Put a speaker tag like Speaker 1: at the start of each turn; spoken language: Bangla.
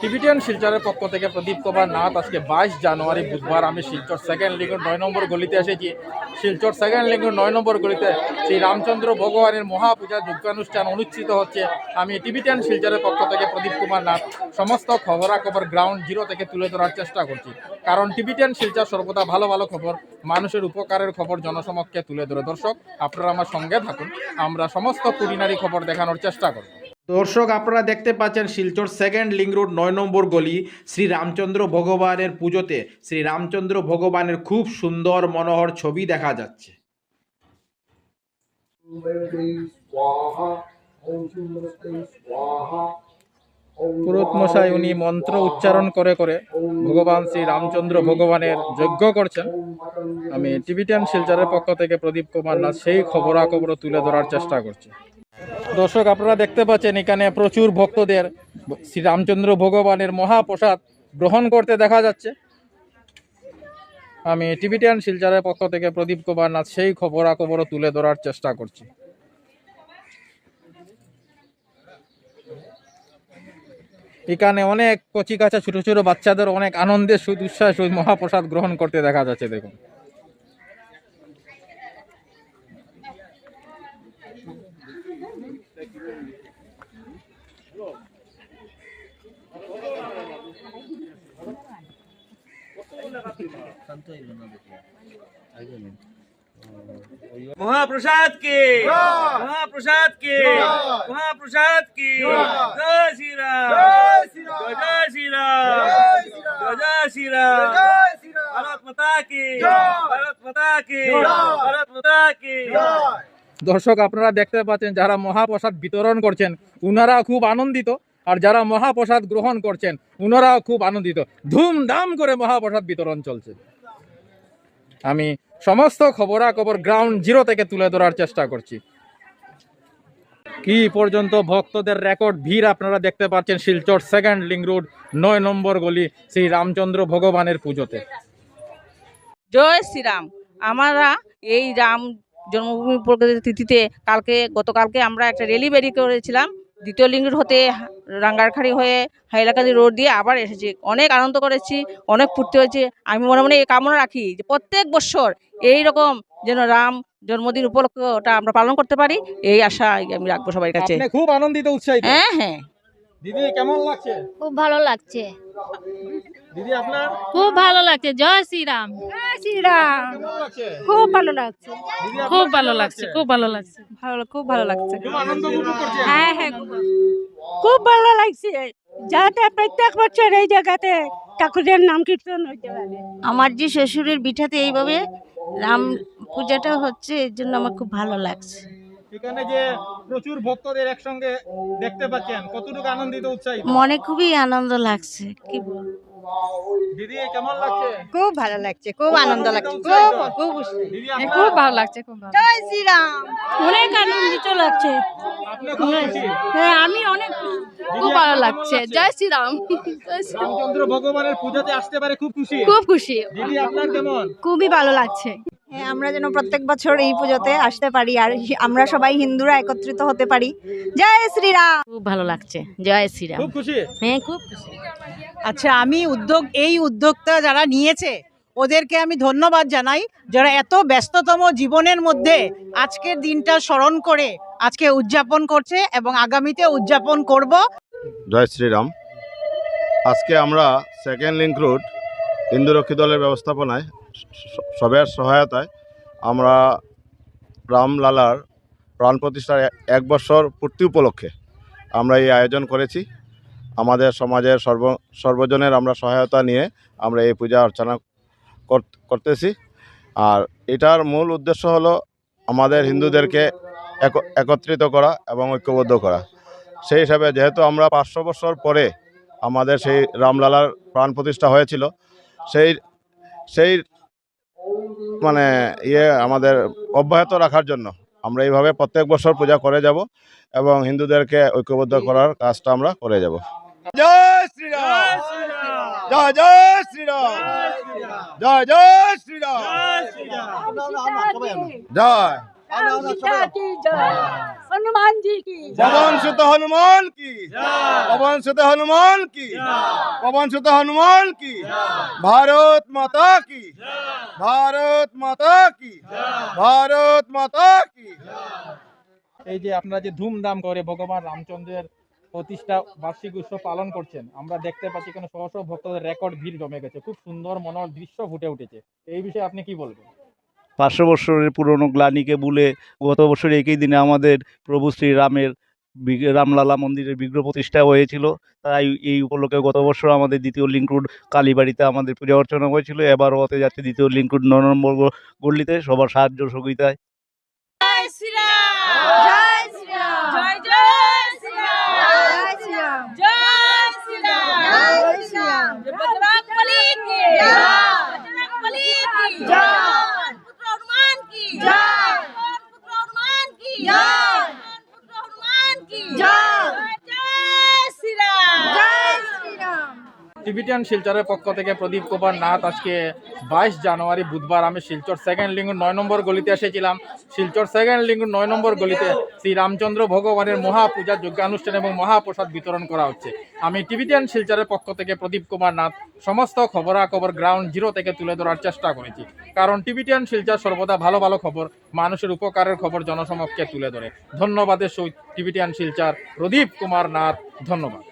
Speaker 1: টিভিটিয়ান শিলচরের পক্ষ থেকে প্রদীপ কুমার নাথ আজকে বাইশ জানুয়ারি বুধবার। আমি শিলচর সেকেন্ড লিঙ্গুর নয় নম্বর গলিতে এসেছি। শিলচর সেকেন্ড লিঙ্গুর নয় নম্বর গলিতে শ্রী রামচন্দ্র ভগবানের মহাপূজা যজ্ঞানুষ্ঠান অনুষ্ঠিত হচ্ছে। আমি টিভিটিয়ান শিলচরের পক্ষ থেকে প্রদীপ কুমার নাথ সমস্ত খবরাখবর গ্রাউন্ড জিরো থেকে তুলে ধরার চেষ্টা করছি। কারণ টিভিটিয়ান শিলচর সর্বদা ভালো ভালো খবর, মানুষের উপকারের খবর জনসমক্ষে তুলে ধরে। দর্শক, আপনারা আমার সঙ্গে থাকুন। আমরা সমস্ত কুড়িনারি খবর দেখানোর চেষ্টা করব। দর্শক, আপনারা দেখতে পাচ্ছেন শিলচর সেকেন্ড লিঙ্ক রোড নয় নম্বর গলি শ্রী রামচন্দ্র ভগবানের পুজোতে। শ্রী রামচন্দ্র ভগবানের খুব সুন্দর মনোহর ছবি দেখা যাচ্ছে। পুরোত মশাই, উনি মন্ত্র উচ্চারণ করে করে ভগবান শ্রী রামচন্দ্র ভগবানের যজ্ঞ করছেন। আমি টিভিটিয়ান শিলচরের পক্ষ থেকে প্রদীপ কুমার নাথ সেই খবরাখবর তুলে ধরার চেষ্টা করছি। দর্শক, আপনারা দেখতে পাচ্ছেন, এখানে প্রচুর ভক্তদের শ্রী রামচন্দ্র ভগবানের মহাপ্রসাদ গ্রহণ করতে দেখা যাচ্ছে। আমি টিভিটিয়ান শিলচারের পক্ষ থেকে প্রদীপ কুমার নাথ, সেই খবরাখবরও তুলে ধরার চেষ্টা করছি। এখানে অনেক কচি কাঁচা, ছোট ছোট বাচ্চাদের অনেক আনন্দের সুদ ওই মহাপ্রসাদ গ্রহণ করতে দেখা যাচ্ছে, দেখুন।
Speaker 2: মহাপ্রসাদ কে? মহাপ্রসাদ কে? মহাপ্রসাদ কে? জয় শ্রী রাম জয় শ্রী রাম জয় শ্রী রাম ভারত মাতা কি? ভারত মাতা কি? ভারত মাতা কি?
Speaker 1: দর্শক আপনারা দেখতে পাচ্ছেন যারা মহাপ্রসাদ বিতরণ করছেন উনারা খুব আনন্দিত। আর যারা মহাপ্রসাদ গ্রহণ করছেন উনারাও খুব আনন্দিত। ধুমধাম করে মহাপ্রসাদ বিতরণ চলছে। আমি সমস্ত খবরাখবর গ্রাউন্ড জিরো থেকে তুলে ধরার চেষ্টা করছি। কি পর্যন্ত ভক্তদের রেকর্ড ভিড় আপনারা দেখতে পাচ্ছেন শিলচর সেকেন্ড লিঙ্ক রোড নয় নম্বর গলি, শ্রী রামচন্দ্র ভগবানের পুজোতে।
Speaker 3: জয় শ্রীরাম। আমরা এই রাম জন্মভূমি তিথিতে কালকে, গতকালকে আমরা একটা র্যালি বেরিয়ে করেছিলাম। দ্বিতীয় লিঙ্গের হতে রাঙ্গারখাড়ি হয়ে হাইলাকান্দি রোড দিয়ে আবার এসেছি। অনেক আনন্দ করেছি অনেক ফুর্তি হয়েছে। আমি মনে মনে এই কামনা রাখি যে প্রত্যেক বছর এই রকম যেন রাম জন্মদিন উপলক্ষে ওটা আমরা পালন করতে পারি এই আশা আমি রাখব সবাই কাছে।
Speaker 1: খুব আনন্দিত উৎসাহিত।
Speaker 3: হ্যাঁ হ্যাঁ।
Speaker 1: দিদি কেমন লাগছে?
Speaker 4: খুব ভালো লাগছে।
Speaker 1: দিদি আপনার?
Speaker 4: খুব ভালো লাগছে। জয় শ্রীরাম। জয় শ্রীরাম। খুব ভালো লাগছে। খুব ভালো লাগছে খুব ভালো লাগছে।
Speaker 3: ভালো খুব ভালো লাগছে।
Speaker 4: হ্যাঁ হ্যাঁ খুব ভালো লাগছে। যাতে প্রত্যেক বছর এই জায়গাতে ঠাকুরের নাম কীর্তন হইতে পারে।
Speaker 5: আমার যে শ্বশুরের বিঠাতে এইভাবে রাম পূজাটা হচ্ছে এর জন্য আমার খুব ভালো লাগছে।
Speaker 1: এখানে যে প্রচুর ভক্তদের একসঙ্গে দেখতে পাচ্ছেন কতটুকু আনন্দিত উৎসাহিত?
Speaker 5: মনে খুবই আনন্দ লাগছে কি
Speaker 1: দিদি কেমন লাগছে?
Speaker 3: খুব ভালো লাগছে খুব আনন্দ লাগছে
Speaker 1: খুব,
Speaker 3: খুব
Speaker 4: খুব ভালো লাগছে খুব ভালো
Speaker 3: জয় শ্রীরাম।
Speaker 4: অনেক আনন্দিত লাগছে। হ্যাঁ আমি অনেক খুব ভালো লাগছে। জয় শ্রীরাম।
Speaker 1: রামচন্দ্র ভগবানের পূজাতে আসতে পারে খুব খুশি?
Speaker 4: খুব খুশি।
Speaker 1: দিদি আপনার কেমন?
Speaker 4: খুবই ভালো লাগছে।
Speaker 6: হ্যাঁ আমরা যেন প্রত্যেক বছর এই পুজোতে আসতে পারি আর আমরা সবাই হিন্দুরা একত্রিত হতে পারি। জয় শ্রীরাম!
Speaker 5: খুব ভালো লাগছে। জয় শ্রীরাম।
Speaker 1: খুব খুশি?
Speaker 5: হ্যাঁ খুব
Speaker 7: আচ্ছা আমি উদ্যোগ এই উদ্যোগটা যারা নিয়েছে ওদেরকে আমি ধন্যবাদ জানাই। যারা এত ব্যস্ততম জীবনের মধ্যে আজকের দিনটা স্মরণ করে আজকে উদযাপন করছে এবং আগামীতে উদযাপন করব।
Speaker 8: জয় শ্রীরাম। আজকে আমরা সেকেন্ড লিঙ্ক রোড হিন্দুরক্ষী দলের ব্যবস্থাপনায় সবার সহায়তায় আমরা রামলালার প্রাণ প্রতিষ্ঠার এক বছর পূর্তি উপলক্ষে আমরা এই আয়োজন করেছি। আমাদের সমাজের সর্ব, সর্বজনের আমরা সহায়তা নিয়ে আমরা এই পূজা অর্চনা কর- করতেছি। আর এটার মূল উদ্দেশ্য হলো আমাদের হিন্দুদেরকে এক- একত্রিত করা এবং ঐক্যবদ্ধ করা। সেই হিসাবে যেহেতু আমরা পাঁচশো বছর পরে আমাদের সেই রামলালার প্রাণ প্রতিষ্ঠা হয়েছিল সেই সেই মানে ইয়ে আমাদের অব্যাহত রাখার জন্য আমরা এইভাবে প্রত্যেক বছর পূজা করে যাব এবং হিন্দুদেরকে ঐক্যবদ্ধ করার কাজটা আমরা করে যাব। জয় শ্রীরাম! জয় জয় শ্রীরাম! জয় জয় শ্রীরাম! জয়
Speaker 4: জয়। हनुमान जी की
Speaker 8: পবন সুত হনুমান কি পবন সুত হনুমান কি পবন সুত হনুমান কি ভারত মাতা কি ভারত মাতা কি ভারত মাতা কি
Speaker 1: এই যে আপনারা যে ধুমধাম করে ভগবান রামচন্দ্রের প্রতিষ্ঠা বার্ষিক উৎসব পালন করছেন আমরা দেখতে পাচ্ছি কোনো শহ শহ ভক্তদের রেকর্ড ভিড় জমে গেছে খুব সুন্দর মনোহর দৃশ্য ফুটে উঠেছে এই বিষয়ে আপনি কি বলবেন
Speaker 9: পাঁচশো বৎসরের পুরনো গ্লানিকে বলে গত বছর একই দিনে আমাদের প্রভু শ্রীরামের রামের রামলালা মন্দিরের বিগ্রহ প্রতিষ্ঠা হয়েছিল। তাই এই উপলক্ষে গত বছর আমাদের দ্বিতীয় লিঙ্ক রোড কালীবাড়িতে আমাদের পূজা অর্চনা হয়েছিল। এবারও হতে যাচ্ছে দ্বিতীয় লিঙ্ক রোড ন নম্বর গল্লিতে সবার সাহায্য সহযোগিতায়।
Speaker 1: টিবিটিয়ান শিলচরের পক্ষ থেকে প্রদীপ কুমার নাথ আজকে বাইশ জানুয়ারি বুধবার। আমি শিলচর সেকেন্ড লিঙ্গ নয় নম্বর গলিতে এসেছিলাম। শিলচর সেকেন্ড লিঙ্গ নয় নম্বর গলিতে শ্রী রামচন্দ্র ভগবানের মহাপূজা, যজ্ঞানুষ্ঠান এবং মহাপ্রসাদ বিতরণ করা হচ্ছে। আমি টিবিটিয়ান শিলচরের পক্ষ থেকে প্রদীপ কুমার নাথ সমস্ত খবরাখবর গ্রাউন্ড জিরো থেকে তুলে ধরার চেষ্টা করেছি। কারণ টিবিটিয়ান শিলচর সর্বদা ভালো ভালো খবর, মানুষের উপকারের খবর জনসমক্ষে তুলে ধরে। ধন্যবাদের সহিত টিবিটিয়ান শিলচর প্রদীপ কুমার নাথ, ধন্যবাদ।